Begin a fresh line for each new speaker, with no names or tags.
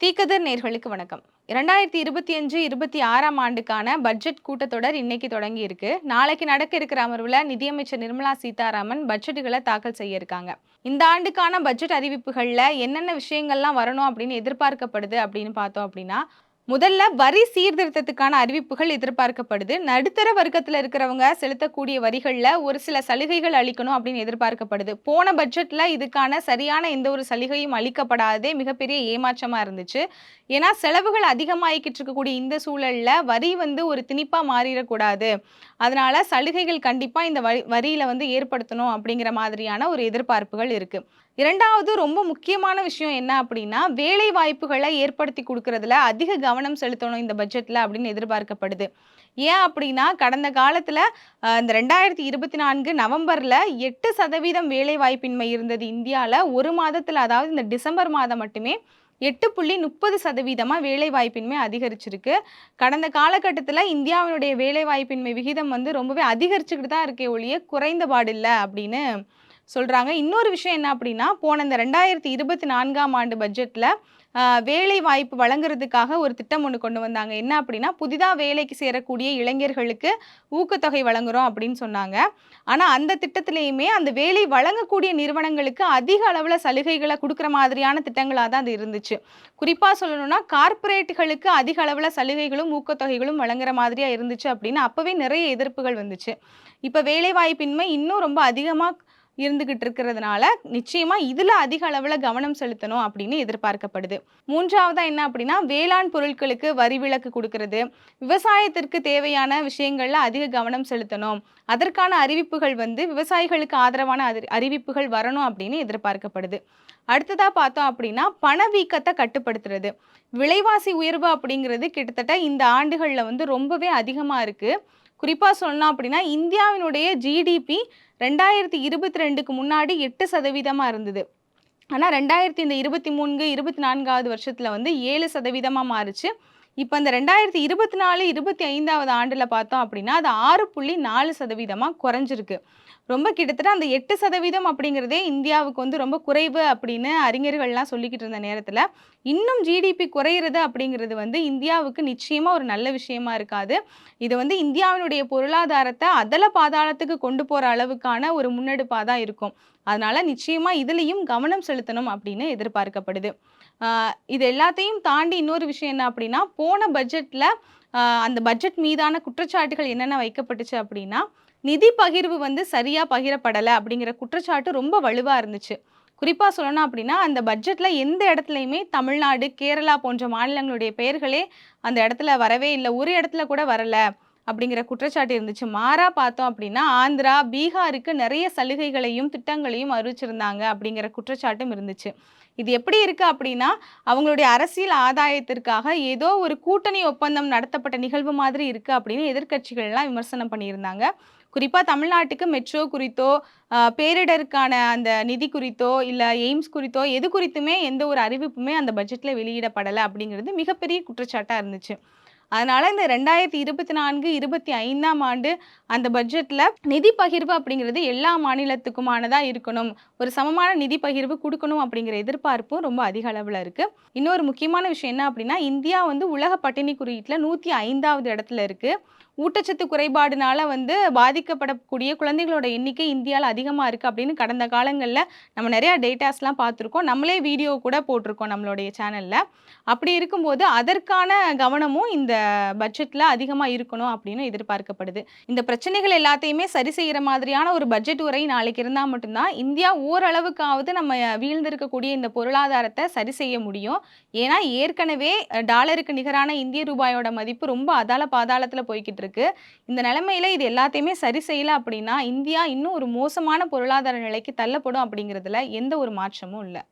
தீக்கதிர் நேர்களுக்கு வணக்கம். இரண்டாயிரத்தி இருபத்தி அஞ்சு இருபத்தி ஆறாம் ஆண்டுக்கான பட்ஜெட் கூட்டத்தொடர் இன்னைக்கு தொடங்கி இருக்கு நாளைக்கு நடக்க இருக்கிற அமர்வுல நிதியமைச்சர் நிர்மலா சீதாராமன் பட்ஜெட்டுகளை தாக்கல் செய்ய இருக்காங்க. இந்த ஆண்டுக்கான பட்ஜெட் அறிவிப்புகளில் என்னென்ன விஷயங்கள்லாம் வரணும் அப்படின்னு எதிர்பார்க்கப்படுது அப்படின்னு பார்த்தோம் அப்படின்னா முதல்ல வரி சீர்திருத்தத்துக்கான அறிவிப்புகள் எதிர்பார்க்கப்படுது. நடுத்தர வர்க்கத்தில் இருக்கிறவங்க செலுத்தக்கூடிய வரிகளில் ஒரு சில சலுகைகள் அளிக்கணும் அப்படின்னு எதிர்பார்க்கப்படுது. போன பட்ஜெட்டில் இதுக்கான சரியான எந்த ஒரு சலுகையும் அளிக்கப்படாததே மிகப்பெரிய ஏமாற்றமாக இருந்துச்சு. ஏன்னா செலவுகள் அதிகமாகிக்கிட்டு இருக்கக்கூடிய இந்த சூழலில் வரி வந்து ஒரு திணிப்பாக மாறிடக்கூடாது. அதனால சலுகைகள் கண்டிப்பாக இந்த வரி வரியில் வந்து ஏற்படுத்தணும் அப்படிங்கிற மாதிரியான ஒரு எதிர்பார்ப்புகள் இருக்குது இரண்டாவது ரொம்ப முக்கியமான விஷயம் என்ன அப்படின்னா வேலை வாய்ப்புகளை ஏற்படுத்தி கொடுக்கறதுல அதிக கவனம் செலுத்தணும் இந்த பட்ஜெட்டில் அப்படின்னு எதிர்பார்க்கப்படுது. ஏன் அப்படின்னா கடந்த காலத்தில் இந்த ரெண்டாயிரத்தி இருபத்தி நான்கு நவம்பரில் எட்டு சதவீதம் வேலை வாய்ப்பின்மை இருந்தது இந்தியாவில் ஒரு மாதத்தில் அதாவது இந்த டிசம்பர் மாதம் மட்டுமே எட்டு புள்ளி முப்பது சதவீதமாக வேலைவாய்ப்பின்மை அதிகரிச்சிருக்கு. கடந்த காலகட்டத்தில் இந்தியாவினுடைய வேலைவாய்ப்பின்மை விகிதம் வந்து ரொம்பவே அதிகரிச்சுக்கிட்டு தான் இருக்கே ஒழிய குறைந்த பாடில்லை அப்படின்னு சொல்கிறாங்க இன்னொரு விஷயம் என்ன அப்படின்னா போன இந்த ரெண்டாயிரத்தி இருபத்தி நான்காம் ஆண்டு பட்ஜெட்டில் வேலை வாய்ப்பு வழங்குறதுக்காக ஒரு திட்டம் ஒன்று கொண்டு வந்தாங்க. என்ன அப்படின்னா புதிதாக வேலைக்கு சேரக்கூடிய இளைஞர்களுக்கு ஊக்கத்தொகை வழங்குகிறோம் அப்படின்னு சொன்னாங்க. ஆனால் அந்த திட்டத்திலையுமே அந்த வேலை வழங்கக்கூடிய நிறுவனங்களுக்கு அதிக அளவில் சலுகைகளை கொடுக்குற மாதிரியான திட்டங்களாக தான் அது இருந்துச்சு. குறிப்பாக சொல்லணும்னா கார்ப்பரேட்டுகளுக்கு அதிக அளவில் சலுகைகளும் ஊக்கத்தொகைகளும் வழங்குற மாதிரியாக இருந்துச்சு அப்படின்னு அப்போவே நிறைய எதிர்ப்புகள் வந்துச்சு. இப்போ வேலைவாய்ப்பின்மை இன்னும் ரொம்ப அதிகமாக இருந்துகிட்டு இருக்கிறதுனால நிச்சயமா இதுல அதிக அளவுல கவனம் செலுத்தணும் அப்படின்னு எதிர்பார்க்கப்படுது. மூன்றாவதா என்ன அப்படின்னா வேளாண் பொருட்களுக்கு வரி விலக்கு கொடுக்கறது. விவசாயத்திற்கு தேவையான விஷயங்கள்ல அதிக கவனம் செலுத்தணும். அதற்கான அறிவிப்புகள் வந்து விவசாயிகளுக்கு ஆதரவான அறிவிப்புகள் வரணும் அப்படின்னு எதிர்பார்க்கப்படுது. அடுத்ததாக பார்த்தோம் அப்படின்னா பணவீக்கத்தை கட்டுப்படுத்துறது. விலைவாசி உயர்வு அப்படிங்கிறது கிட்டத்தட்ட இந்த ஆண்டுகளில் வந்து ரொம்பவே அதிகமாக இருக்குது குறிப்பாக சொன்னோம் அப்படின்னா இந்தியாவினுடைய ஜிடிபி ரெண்டாயிரத்தி இருபத்தி ரெண்டுக்கு முன்னாடி எட்டு சதவீதமாக இருந்தது. ஆனால் ரெண்டாயிரத்தி இந்த இருபத்தி மூணு இருபத்தி நான்காவது வருஷத்தில் வந்து ஏழு சதவீதமாக மாறுச்சு. இப்போ இந்த ரெண்டாயிரத்தி இருபத்தி நாலு இருபத்தி ஐந்தாவது ஆண்டில் பார்த்தோம் அப்படின்னா அது ஆறு புள்ளி நாலு சதவீதமாக குறைஞ்சிருக்கு. ரொம்ப கிட்டத்தட்ட அந்த எட்டு சதவீதம் அப்படிங்கிறதே இந்தியாவுக்கு வந்து ரொம்ப குறைவு அப்படின்னு அறிஞர்கள்லாம் சொல்லிக்கிட்டு இருந்த நேரத்தில் இன்னும் ஜிடிபி குறையிறது அப்படிங்கிறது வந்து இந்தியாவுக்கு நிச்சயமாக ஒரு நல்ல விஷயமா இருக்காது. இது வந்து இந்தியாவினுடைய பொருளாதாரத்தை அதல பாதாளத்துக்கு கொண்டு போகிற அளவுக்கான ஒரு முன்னெடுப்பாக தான் இருக்கும். அதனால் நிச்சயமாக இதுலேயும் கவனம் செலுத்தணும் அப்படின்னு எதிர்பார்க்கப்படுது. இது எல்லாத்தையும் தாண்டி இன்னொரு விஷயம் என்ன அப்படின்னா போன பட்ஜெட்டில் அந்த பட்ஜெட் மீதான குற்றச்சாட்டுகள் என்னென்ன வைக்கப்பட்டுச்சு அப்படின்னா நிதி பகிர்வு வந்து சரியாக பகிரப்படலை அப்படிங்கிற குற்றச்சாட்டு ரொம்ப வலுவாக இருந்துச்சு. குறிப்பாக சொல்லணும் அப்படின்னா அந்த பட்ஜெட்டில் எந்த இடத்துலையுமே தமிழ்நாடு கேரளா போன்ற மாநிலங்களுடைய பெயர்களே அந்த இடத்துல வரவே இல்லை. ஒரு இடத்துல கூட வரலை அப்படிங்கிற குற்றச்சாட்டு இருந்துச்சு. மாறாக பார்த்தோம் அப்படின்னா ஆந்திரா பீகாருக்கு நிறைய சலுகைகளையும் திட்டங்களையும் அறிவிச்சிருந்தாங்க அப்படிங்கிற குற்றச்சாட்டும் இருந்துச்சு. இது எப்படி இருக்கு அப்படின்னா அவங்களுடைய அரசியல் ஆதாயத்திற்காக ஏதோ ஒரு கூட்டணி ஒப்பந்தம் நடத்தப்பட்ட நிகழ்வு மாதிரி இருக்கு அப்படின்னு எதிர்கட்சிகள்லாம் விமர்சனம் பண்ணியிருந்தாங்க. குறிப்பாக தமிழ்நாட்டுக்கு மெட்ரோ குறித்தோ பேரிடருக்கான அந்த நிதி குறித்தோ இல்லை எய்ம்ஸ் குறித்தோ எது குறித்துமே எந்த ஒரு அறிவிப்புமே அந்த பட்ஜெட்டில் வெளியிடப்படலை அப்படிங்கிறது மிகப்பெரிய குற்றச்சாட்டாக இருந்துச்சு. அதனால இந்த ரெண்டாயிரத்தி இருபத்தி நான்கு இருபத்தி ஐந்தாம் ஆண்டு அந்த பட்ஜெட்டில் நிதி பகிர்வு அப்படிங்கிறது எல்லா மாநிலத்துக்குமானதாக இருக்கணும். ஒரு சமமான நிதி பகிர்வு கொடுக்கணும் அப்படிங்கிற எதிர்பார்ப்பும் ரொம்ப அதிக அளவில் இருக்குது இன்னொரு முக்கியமான விஷயம் என்ன அப்படின்னா இந்தியா வந்து உலக பட்டினி குறியீட்டில் நூற்றி ஐந்தாவது இடத்துல இருக்குது ஊட்டச்சத்து குறைபாடுனால வந்து பாதிக்கப்படக்கூடிய குழந்தைகளோட எண்ணிக்கை இந்தியாவில் அதிகமாக இருக்குது அப்படின்னு கடந்த காலங்களில் நம்ம நிறையா டேட்டாஸ்லாம் பார்த்துருக்கோம். நம்மளே வீடியோ கூட போட்டிருக்கோம் நம்மளுடைய சேனலில் அப்படி இருக்கும்போது அதற்கான கவனமும் இந்த பட்ஜெட்டில் அதிகமாக இருக்கணும் அப்படின்னு எதிர்பார்க்கப்படுது. இந்த பிரச்சனைகள் எல்லாத்தையுமே சரி செய்கிற மாதிரியான ஒரு பட்ஜெட் உரை நாளைக்கு இருந்தால் மட்டும்தான் இந்தியா ஓரளவுக்காவது நம்ம வீழ்ந்திருக்கக்கூடிய இந்த பொருளாதாரத்தை சரி செய்ய முடியும். ஏன்னா ஏற்கனவே டாலருக்கு நிகரான இந்திய ரூபாயோட மதிப்பு ரொம்ப அதால பாதாளத்தில் போய்கிட்டு இருக்கு இந்த நிலைமையில இது எல்லாத்தையுமே சரி செய்யல அப்படின்னா இந்தியா இன்னும் ஒரு மோசமான பொருளாதார நிலைக்கு தள்ளப்படும் அப்படிங்கிறதுல எந்த ஒரு மாற்றமும் இல்லை.